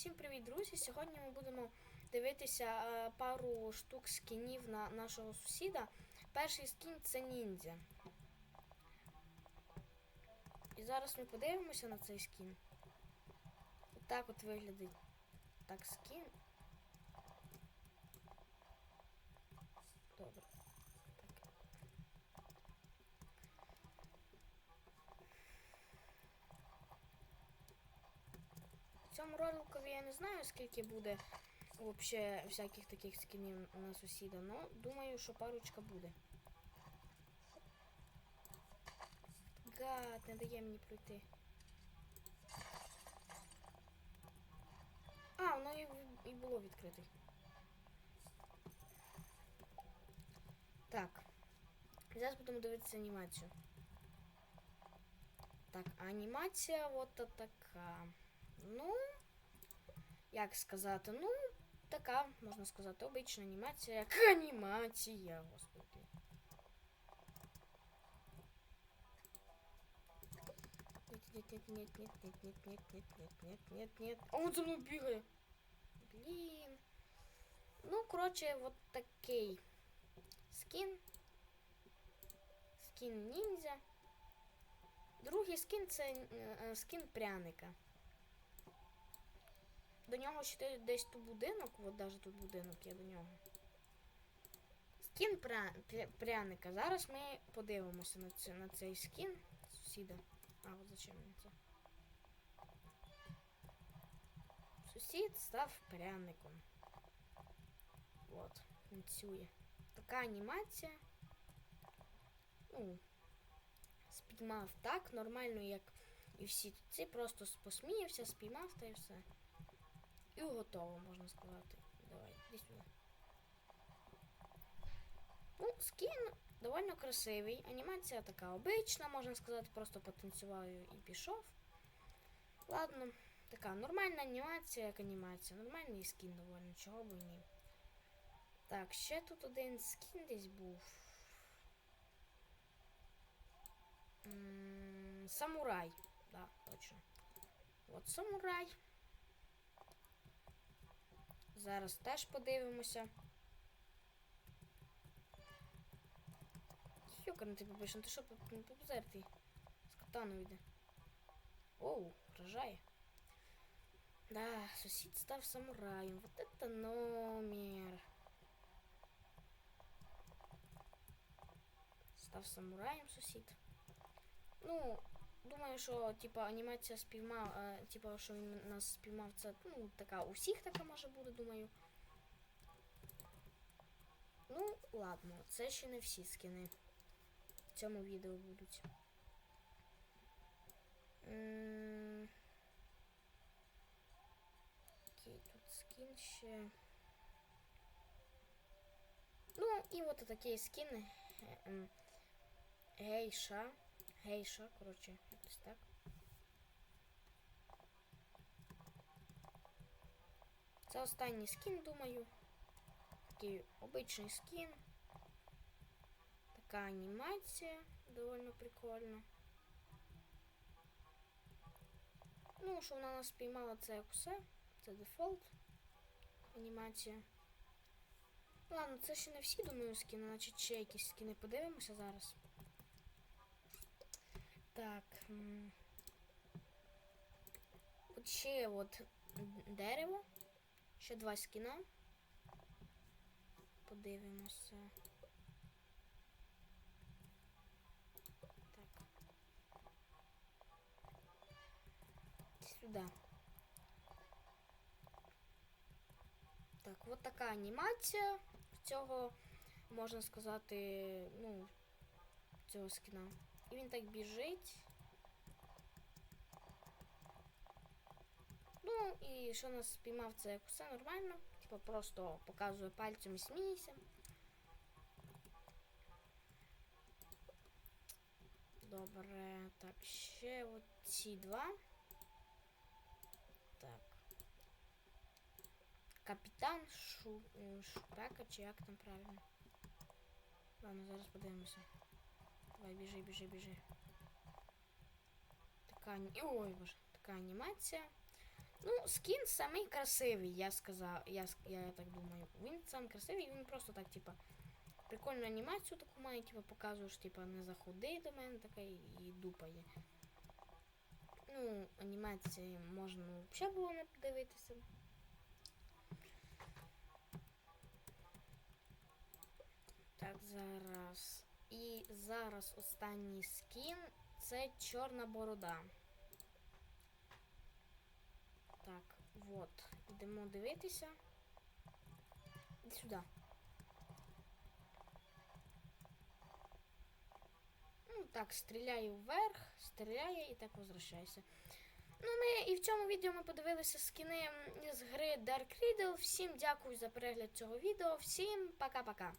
Всім привіт, друзі! Сьогодні ми будемо дивитися е, пару штук скінів на нашого сусіда. Перший скін це ніндзя. І зараз ми подивимося на цей скін. Отак от виглядить так скін. Добре. В цьому роликові я не знаю, скільки буде вообще всяких таких скінів на сусіда, але думаю, що парочка буде. Гад, не дає мені пройти. А, воно і, і було відкрите. Так. Зараз будемо дивитися анімацію. Так, анімація от така. Ну, як сказати, ну, така, можна сказати, обична анімація, як анімація, господи. Нет, нет, нет, нет, нет, нет, нет, нет, нет, нет, нет, нет. А он за мною бігає. Блін. Ну, коротше, вот такий скін. Скін ніндзя. Другий скін це скін пряника. До нього ще десь тут будинок, от навіть тут будинок є до нього. Скін пря... пря- пряника. Зараз ми подивимося на, це, на цей скін сусіда. А, от зачем мені це? Сусід став пряником. От, танцює. Така анімація. Ну, спіймав так, нормально, як і всі ці, просто посміявся, спіймав та і все. І готово, можна сказати. Давай, сюди. Ну, скін довольно красивий. Анімація така обична, можна сказати, просто потанцював і пішов. Ладно, така нормальна анімація, як анімація. Нормальний скін доволі, чого б ні. Так, ще тут один скін десь був. М, Самурай. Да, точно. От самурай. Зараз теж подивимося. Йокарний ти побиш, ну ти що попозерти? З катану йде. Оу, вражає. Да, сусід став самураєм. Вот это номер. Став самураєм сусід. Ну, думаю, що типа анімація спіймав, е, типа, що він нас спіймав, це ну, така у всіх така може бути, думаю. Ну, ладно, це ще не всі скини в цьому відео будуть. Окей, тут скін ще. Ну, і от такі скини. Ем, Гейша. Гейша, коротше, якось так. Це останній скін, думаю. Такий обичний скін. Така анімація довольно прикольна. Ну, що вона нас спіймала, це як усе. Це дефолт. Анімація. Ладно, це ще не всі, думаю, скіни, значить ще якісь скіни подивимося зараз. Так. Ще от дерево. Ще два скіна. Подивимося. Так. Сюди. Так, от така анімація цього, можна сказати, ну, цього скіна. І він так біжить. Ну, і що нас спіймав, це як все нормально. Типа просто показує пальцем і сміється. Добре, так, ще от ці два. Так. Капітан Шу... е, Шупека, чи як там правильно? Ладно, зараз подивимося. Давай, біжи, біжи, біжи. Така ані- Ой, боже, така анімація. Ну, скін самий красивий, я сказав, я, с- я так думаю. Він сам красивий, він просто так, типа, прикольну анімацію таку має, типа, показуєш, типа, не заходи до мене така і, і дупає. Ну, анімації можна ну, взагалі було не подивитися. Так, зараз. І зараз останній скін це чорна борода. Так, от. Йдемо дивитися. Іди сюди. Ну, так, стріляю вверх, стріляє і так возвращайся. Ну, ми і в цьому відео ми подивилися скіни з гри Dark Riddle. Всім дякую за перегляд цього відео. Всім пока-пока.